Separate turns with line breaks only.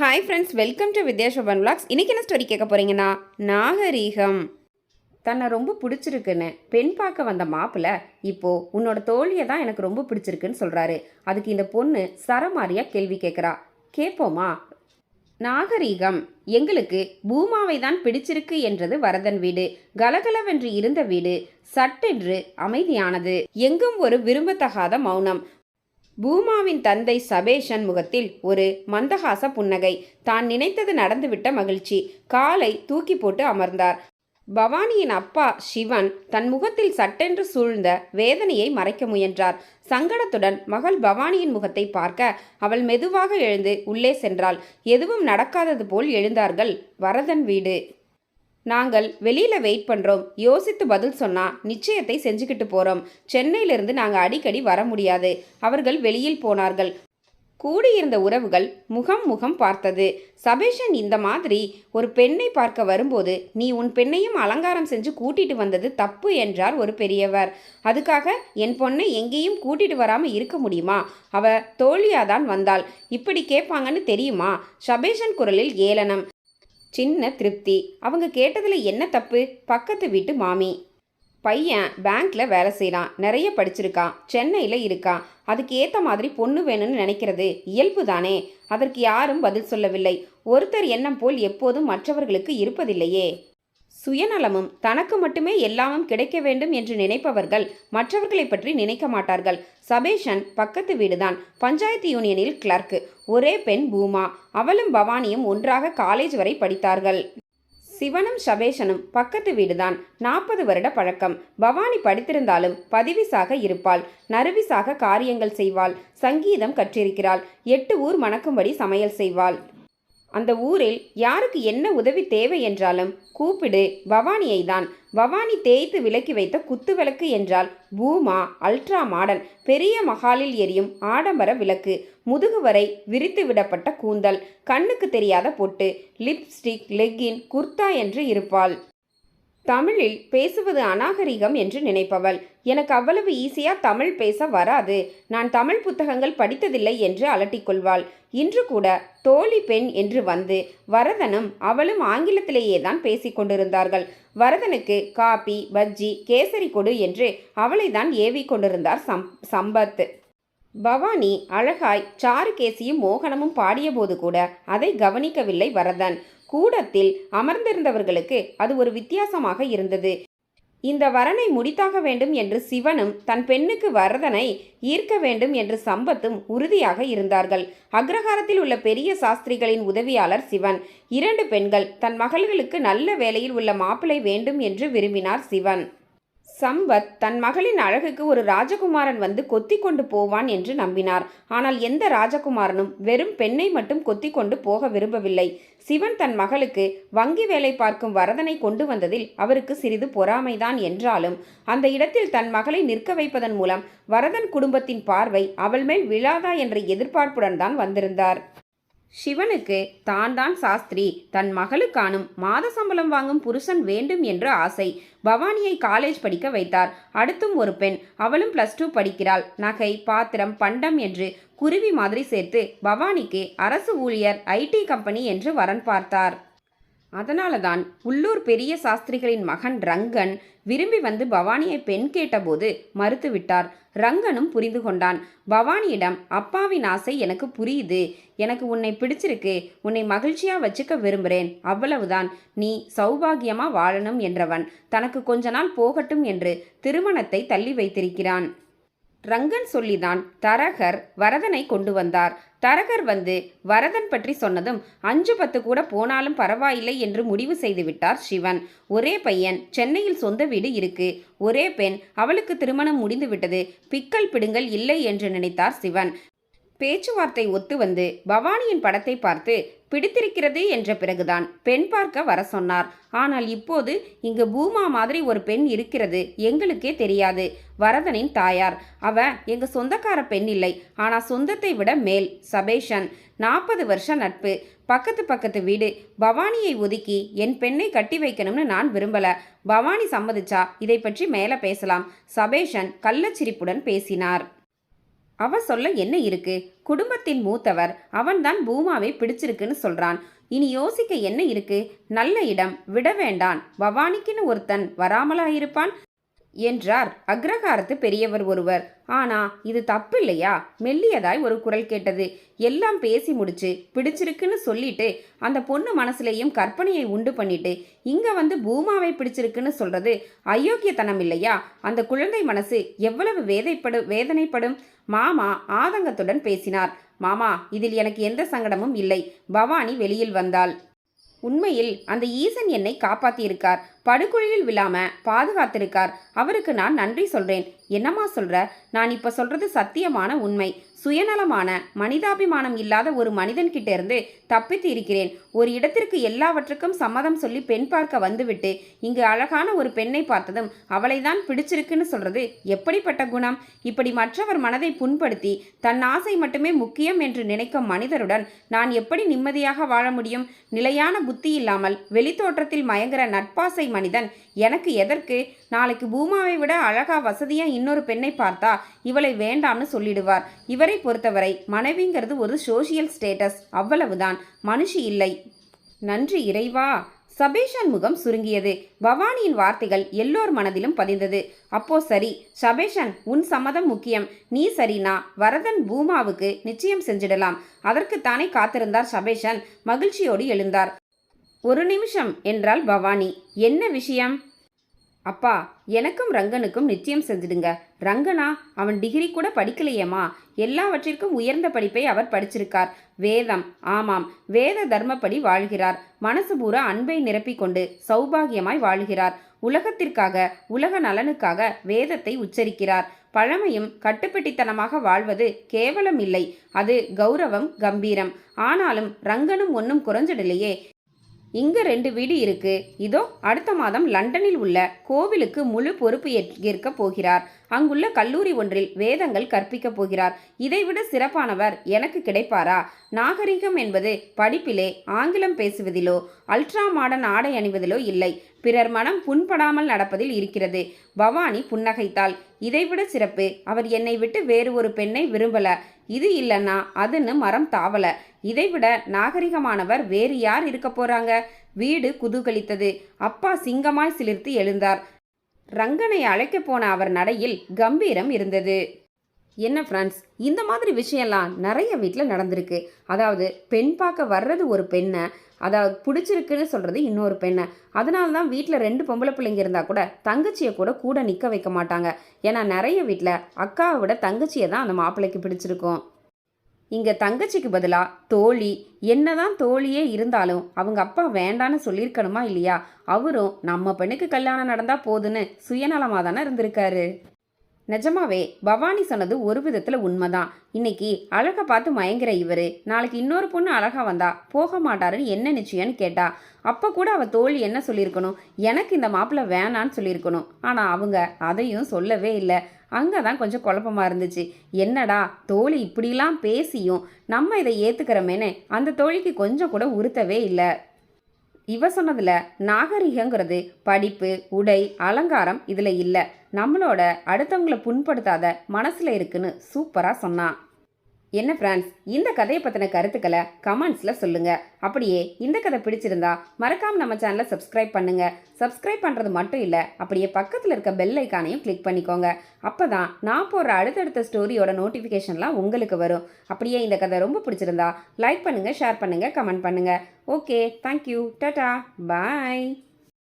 Hi friends welcome to Vidyasoban vlogs. இன்றைக்கி என்ன story கேட்க போகிறீங்கன்னா நாகரீகம். தன்னை ரொம்ப பிடிச்சிருக்குன்னு பெண் பார்க்க வந்த மாப்பிள்ளை இப்போது உன்னோட தோழியை தான் எனக்கு ரொம்ப பிடிச்சிருக்குன்னு சொல்கிறாரு அதுக்கு இந்த பொண்ணு சரமாரியாக கேள்வி கேட்குறா. கேட்போமா? நாகரீகம் எங்களுக்கு பூமாவை தான் பிடிச்சிருக்கு என்றது வரதன் வீடு. கலகலவென்று இருந்த வீடு சட்டென்று அமைதியானது. எங்கும் ஒரு விரும்பத்தகாத மௌனம். பூமாவின் தந்தை சபேஷன் முகத்தில் ஒரு மந்தகாச புன்னகை. தான் நினைத்தது நடந்துவிட்ட மகிழ்ச்சி. காலை தூக்கி போட்டு அமர்ந்தார். பவானியின் அப்பா சிவன் தன் முகத்தில் சட்டென்று சூழ்ந்த வேதனையை மறைக்க முயன்றார். சங்கடத்துடன் மகள் பவானியின் முகத்தை பார்க்க அவள் மெதுவாக எழுந்து உள்ளே சென்றாள். எதுவும் நடக்காதது போல் எழுந்தார்கள். வரதன் வீடு. நாங்கள் வெளியில் வெயிட் பண்ணுறோம் யோசித்து பதில் சொன்னால் நிச்சயத்தை செஞ்சுக்கிட்டு போகிறோம் சென்னையிலிருந்து நாங்கள் அடிக்கடி வர முடியாது. அவர்கள் வெளியில் போனார்கள். கூடியிருந்த உறவுகள் முகம் முகம் பார்த்தது. சபேஷன் இந்த மாதிரி ஒரு பெண்ணை பார்க்க வரும்போது நீ உன் பெண்ணையும் அலங்காரம் செஞ்சு கூட்டிட்டு வந்தது தப்பு என்றார் ஒரு பெரியவர். அதுக்காக என் பொண்ணை எங்கேயும் கூட்டிட்டு வராமல் இருக்க முடியுமா? அவ தோழியாதான் வந்தாள். இப்படி கேட்பாங்கன்னு தெரியுமா? சபேஷன் குரலில் ஏளனம். சின்ன திருப்தி. அவங்க கேட்டதில் என்ன தப்பு? பக்கத்து வீட்டு மாமி. பையன் பேங்க்கில் வேலை செய்கிறான் நிறைய படிச்சிருக்கான். சென்னையில் இருக்கான். அதுக்கு ஏற்ற மாதிரி பொண்ணு வேணும்னு நினைக்கிறது இயல்பு தானே? அதற்கு யாரும் பதில் சொல்லவில்லை. ஒருத்தர் எண்ணம் போல் எப்போதும் மற்றவர்களுக்கு இருப்பதில்லையே. சுயநலமும் தனக்கு மட்டுமே எல்லாமும் கிடைக்க வேண்டும் என்று நினைப்பவர்கள் மற்றவர்களை பற்றி நினைக்க மாட்டார்கள். சபேஷன் பக்கத்து வீடுதான். பஞ்சாயத்து யூனியனில் கிளர்க் ஒரே பெண் பூமா. அவளும் பவானியும் ஒன்றாக காலேஜ் வரை படித்தார்கள். சிவனும் சபேஷனும் பக்கத்து வீடுதான். நாற்பது வருட பழக்கம். பவானி படித்திருந்தாலும் பதிவிசாக இருப்பாள். நறுவிசாக காரியங்கள் செய்வாள். சங்கீதம் கற்றிருக்கிறாள். எட்டு ஊர் மணக்கும்படி சமையல் செய்வாள். அந்த ஊரில் யாருக்கு என்ன உதவி தேவை என்றாலும் கூப்பிடு பவானியை தான் பவானி தேய்த்து விலக்கி வைத்த குத்து விளக்கு என்றால் பூமா அல்ட்ரா மாடல் பெரிய மகாலில் எரியும் ஆடம்பர விளக்கு முதுகு வரை விரித்து விடப்பட்ட கூந்தல் கண்ணுக்கு தெரியாத பொட்டு லிப்ஸ்டிக் லெக்கின் குர்தா என்று இருப்பாள். தமிழில் பேசுவது அநாகரிகம் என்று நினைப்பவள். எனக்கு அவ்வளவு ஈஸியாக தமிழ் பேச வராது. நான் தமிழ் புத்தகங்கள் படித்ததில்லை என்று அலட்டிக்கொள்வாள் இன்று கூட தோழி பெண் என்று வந்து வரதனும் அவளும் ஆங்கிலத்திலேயே தான் பேசிக்கொண்டிருந்தார்கள் வரதனுக்கு காபி பஜ்ஜி கேசரி கொடு என்று அவளை தான் ஏவிக் கொண்டிருந்தார் சம் சம்பத். பவானி அழகாய் சாருகேசியும் மோகனமும் பாடியபோது கூட அதை கவனிக்கவில்லை வரதன். கூடத்தில் அமர்ந்திருந்தவர்களுக்கு அது ஒரு வித்தியாசமாக இருந்தது. இந்த வரனை முடித்தாக வேண்டும் என்று சிவனும் தன் பெண்ணுக்கு வரதனை ஈர்க்க வேண்டும் என்று சம்பத்தும் உறுதியாக இருந்தார்கள். அக்ரஹாரத்தில் உள்ள பெரிய சாஸ்திரிகளின் உதவியாளர் சிவன். இரண்டு பெண்கள் தன் மகள்களுக்கு நல்ல வேலையில் உள்ள மாப்பிளை வேண்டும் என்று விரும்பினார் சிவன். சம்பத் தன் மகளின் அழகுக்கு ஒரு ராஜகுமாரன் வந்து கொத்தி கொண்டு போவான் என்று நம்பினார். ஆனால் எந்த ராஜகுமாரனும் வெறும் பெண்ணை மட்டும் கொத்தி கொண்டு போக விரும்பவில்லை. சிவன் தன் மகளுக்கு வங்கி வேலை பார்க்கும் வரதனை கொண்டு வந்ததில் அவருக்கு சிறிது பொறாமைதான் என்றாலும் அந்த இடத்தில் தன் மகளை நிற்க வைப்பதன் மூலம் வரதன் குடும்பத்தின் பார்வை அவள் மேல் விழாதா என்ற எதிர்பார்ப்புடன் தான் வந்திருந்தார். சிவனுக்கு தான் தான் சாஸ்திரி. தன் மகளுக்கானும் மாத சம்பளம் வாங்கும் புருஷன் வேண்டும் என்று ஆசை. பவானியை காலேஜ் படிக்க வைத்தார். அடுத்தும் ஒரு பெண். அவளும் பிளஸ் டூ படிக்கிறாள். நகை பாத்திரம் பண்டம் என்று குருவி மாதிரி சேர்த்து பவானிக்கு அரசு ஊழியர் ஐடி கம்பெனி என்று வரன் பார்த்தார். அதனால தான் உள்ளூர் பெரிய சாஸ்திரிகளின் மகன் ரங்கன் விரும்பி வந்து பவானியை பெண் கேட்டபோது மறுத்துவிட்டார். ரங்கனும் புரிந்து கொண்டான். பவானியிடம் அப்பாவின் ஆசை எனக்கு புரியுது. எனக்கு உன்னை பிடிச்சிருக்கு. உன்னை மகிழ்ச்சியா வச்சுக்க விரும்புகிறேன் அவ்வளவுதான். நீ சௌபாகியமா வாழணும் என்றவன் தனக்கு கொஞ்ச நாள் போகட்டும் என்று திருமணத்தை தள்ளி வைத்திருக்கிறான். ரங்கன் சொல்லிதான் தரகர் வரதனை கொண்டு வந்தார். தரகர் வந்து வரதன் பற்றி சொன்னதும் அஞ்சு பத்து கூட போனாலும் பரவாயில்லை என்று முடிவு செய்துவிட்டார் சிவன். ஒரே பையன் சென்னையில் சொந்த வீடு இருக்கு. ஒரே பெண் அவளுக்கு திருமணம் முடிந்து விட்டது. பிக்கல் பிடுங்கள் இல்லை என்று நினைத்தார் சிவன். பேச்சுவார்த்தை ஒத்து வந்து பவானியின் படத்தை பார்த்து பிடித்திருக்கிறது என்ற பிறகுதான் பெண் பார்க்க வர சொன்னார். ஆனால் இப்போது இங்கு பூமா மாதிரி ஒரு பெண் இருக்கிறது எங்களுக்கே தெரியாது. வரதனின் தாயார். அவ எங்க சொந்தக்கார பெண் இல்லை. ஆனால் சொந்தத்தை விட மேல் சபேஷன். நாற்பது வருஷம் நட்பு. பக்கத்து பக்கத்து வீடு. பவானியை ஒதுக்கி என் பெண்ணை கட்டி வைக்கணும்னு நான் விரும்பல. பவானி சம்மதிச்சா இதை பற்றி மேலே பேசலாம். சபேஷன் கள்ளச்சிரிப்புடன் பேசினார். அவ சொல்ல என்ன இருக்கு? குடும்பத்தின் மூத்தவர் அவன்தான் பூமாவை பிடிச்சிருக்குன்னு சொல்றான். இனி யோசிக்க என்ன இருக்கு? நல்ல இடம் விட வேண்டான் பவானிக்குன்னு ஒருத்தன் வராமலா இருப்பான் என்றார். அக்ரஹாரத்து பெரியவர் ஒருவர். ஆனா இது தப்பு இல்லையா மெல்லியதாய் ஒரு குரல் கேட்டது. எல்லாம் பேசி முடிச்சு பிடிச்சிருக்குன்னு சொல்லிட்டு அந்த பொண்ணு மனசுலேயும் கற்பனையை உண்டு பண்ணிட்டு இங்க வந்து பூமாவை பிடிச்சிருக்குன்னு சொல்றது அயோக்கியத்தனம் இல்லையா? அந்த குழந்தை மனசு எவ்வளவு வேதைப்படும் வேதனைப்படும்? மாமா ஆதங்கத்துடன் பேசினார். மாமா இதில் எனக்கு எந்த சங்கடமும் இல்லை. பவானி வெளியில் வந்தாள். உண்மையில் அந்த ஈசன் என்னை காப்பாத்தியிருக்கார். படுகுழியில் விழாம பாதுகாத்திருக்கார். அவருக்கு நான் நன்றி சொல்றேன். என்னம்மா சொல்ற? நான் இப்ப சொல்றது சத்தியமான உண்மை. சுயநலமான மனிதாபிமானம் இல்லாத ஒரு மனிதன் கிட்ட இருந்து தப்பித்து இருக்கிறேன். ஒரு இடத்திற்கு எல்லாவற்றுக்கும் சம்மதம் சொல்லி பெண் பார்க்க வந்துவிட்டு இங்கு அழகான ஒரு பெண்ணை பார்த்ததும் அவளை தான் பிடிச்சிருக்குன்னு சொல்றது எப்படிப்பட்ட குணம்? இப்படி மற்றவர் மனதை புண்படுத்தி தன் ஆசை மட்டுமே முக்கியம் என்று நினைக்கும் மனிதருடன் நான் எப்படி நிம்மதியாக வாழ முடியும்? நிலையான புத்தி இல்லாமல் வெளித்தோற்றத்தில் மயங்குற நட்பாசை மனிதன். எனக்கு எதற்கு? நாளைக்கு பூமாவை விட அழகா வசதியா இன்னொரு பெண்ணை பார்த்தா இவளை வேண்டாம்னு சொல்லிடுவார். இவரை பொறுத்தவரை மனைவிங்கிறது ஒரு சோசியல் ஸ்டேட்டஸ் அவ்வளவுதான். மனுஷி இல்லை. நன்றி இறைவா. சபேஷன் முகம் சுருங்கியது. பவானியின் வார்த்தைகள் எல்லோர் மனதிலும் பதிந்தது. அப்போ சரி. சபேஷன் உன் சம்மதம் முக்கியம். நீ சரினா வரதன் பூமாவுக்கு நிச்சயம் செஞ்சிடலாம். அதற்குத்தானே காத்திருந்தார் சபேஷன். மகிழ்ச்சியோடு எழுந்தார். ஒரு நிமிஷம் என்றாள் பவானி. என்ன விஷயம்? அப்பா எனக்கும் ரங்கனுக்கும் நிச்சயம் செஞ்சிடுங்க. ரங்கனா அவன் டிகிரி கூட படிக்கலையேம்மா. எல்லாவற்றிற்கும் உயர்ந்த படிப்பை அவர் படிச்சிருக்கார். வேதம் ஆமாம். வேத தர்மப்படி வாழ்கிறார். மனசு பூரா அன்பை நிரப்பிக்கொண்டு சௌபாகியமாய் வாழ்கிறார். உலகத்திற்காக உலக நலனுக்காக வேதத்தை உச்சரிக்கிறார். பழமையும் கட்டுப்பட்டித்தனமாக வாழ்வது கேவலம் இல்லை. அது கௌரவம் கம்பீரம். ஆனாலும் ரங்கனும் ஒன்றும் குறைஞ்சிடலையே இங்கே ரெண்டு வீடு இருக்கு. இதோ அடுத்த மாதம் லண்டனில் உள்ள கோவிலுக்கு முழு பொறுப்பு ஏற்க போகிறார். அங்குள்ள கல்லூரி ஒன்றில் வேதங்கள் கற்பிக்கப் போகிறார். இதைவிட சிறப்பானவர் எனக்கு கிடைப்பாரா? நாகரிகம் என்பது படிப்பிலே ஆங்கிலம் பேசுவதிலோ அல்ட்ரா மாடர்ன் ஆடை அணிவதிலோ இல்லை. பிறர் மனம் புண்படாமல் நடப்பதில் இருக்கிறது. பவானி புன்னகைத்தாள். இதைவிட சிறப்பு. அவர் என்னை விட்டு வேறு ஒரு பெண்ணை விரும்பல. இது இல்லைன்னா அதுன்னு மரம் தாவலை. இதைவிட நாகரிகமானவர் வேறு யார் இருக்க போறாங்க? வீடு குதூகலித்தது. அப்பா சிங்கமாய் சிலிர்த்து எழுந்தார். ரங்கனை அழைக்க போன அவர் நடையில் கம்பீரம் இருந்தது. என்ன ஃப்ரெண்ட்ஸ் இந்த மாதிரி விஷயம்லாம் நிறைய வீட்டில் நடந்திருக்கு. அதாவது பெண் பார்க்க வர்றது ஒரு பெண்ணை அதாவது பிடிச்சிருக்குன்னு சொல்கிறது இன்னொரு பெண்ணை. அதனால தான் வீட்டில் ரெண்டு பொம்பளை பிள்ளைங்க இருந்தால் கூட தங்கச்சியை கூட கூட நிற்க வைக்க மாட்டாங்க. ஏன்னா நிறைய வீட்டில் அக்காவை விட தங்கச்சியை தான் அந்த மாப்பிள்ளைக்கு பிடிச்சிருக்கும். இங்கே தங்கச்சிக்கு பதிலாக தோழி. என்னதான் தோழியே இருந்தாலும் அவங்க அப்பா வேண்டான்னு சொல்லியிருக்கணுமா இல்லையா? அவரும் நம்ம பெண்ணுக்கு கல்யாணம் நடந்தால் போதுன்னு சுயநலமாக தானே இருந்திருக்காரு. நிஜமாவே பவானி சொன்னது ஒரு விதத்தில் உண்மைதான். இன்னைக்கு அழகை பார்த்து மயங்குற இவர் நாளைக்கு இன்னொரு பொண்ணு அழகாக வந்தா போக மாட்டாருன்னு என்ன நிச்சயம்னு கேட்டா அப்போ கூட அவள் தோழி என்ன சொல்லியிருக்கணும்? எனக்கு இந்த மாப்பிள்ளை வேணான்னு சொல்லியிருக்கணும். ஆனால் அவங்க அதையும் சொல்லவே இல்லை. அங்கே தான் கொஞ்சம் குழப்பமா இருந்துச்சு. என்னடா தோழி இப்படிலாம் பேசியும் நம்ம இதை ஏற்றுக்கிறோமேனே அந்த தோழிக்கு கொஞ்சம் கூட உறுத்தவே இல்லை. இவ சொன்னதில் நாகரிகங்கிறது படிப்பு உடை அலங்காரம் இதில் இல்லை. நம்மளோட அடுத்தவங்கள புண்படுத்தாத மனசில் இருக்குன்னு சூப்பராக சொன்னான் என்ன ஃப்ரெண்ட்ஸ் இந்த கதையை பற்றின கருத்துக்களை கமெண்ட்ஸில் சொல்லுங்கள் அப்படியே இந்த கதை பிடிச்சிருந்தா மறக்காமல் நம்ம சேனலை சப்ஸ்கிரைப் பண்ணுங்கள் சப்ஸ்கிரைப் பண்ணுறது மட்டும் இல்லை அப்படியே பக்கத்தில் இருக்க பெல் ஐக்கானையும் கிளிக் பண்ணிக்கோங்க. அப்போ தான் நான் போடுற அடுத்தடுத்த ஸ்டோரியோட நோட்டிஃபிகேஷன்லாம் உங்களுக்கு வரும். அப்படியே இந்த கதை ரொம்ப பிடிச்சிருந்தா லைக் பண்ணுங்கள் ஷேர் பண்ணுங்கள் கமெண்ட் பண்ணுங்கள் ஓகே தேங்க்யூ டட்டா பாய்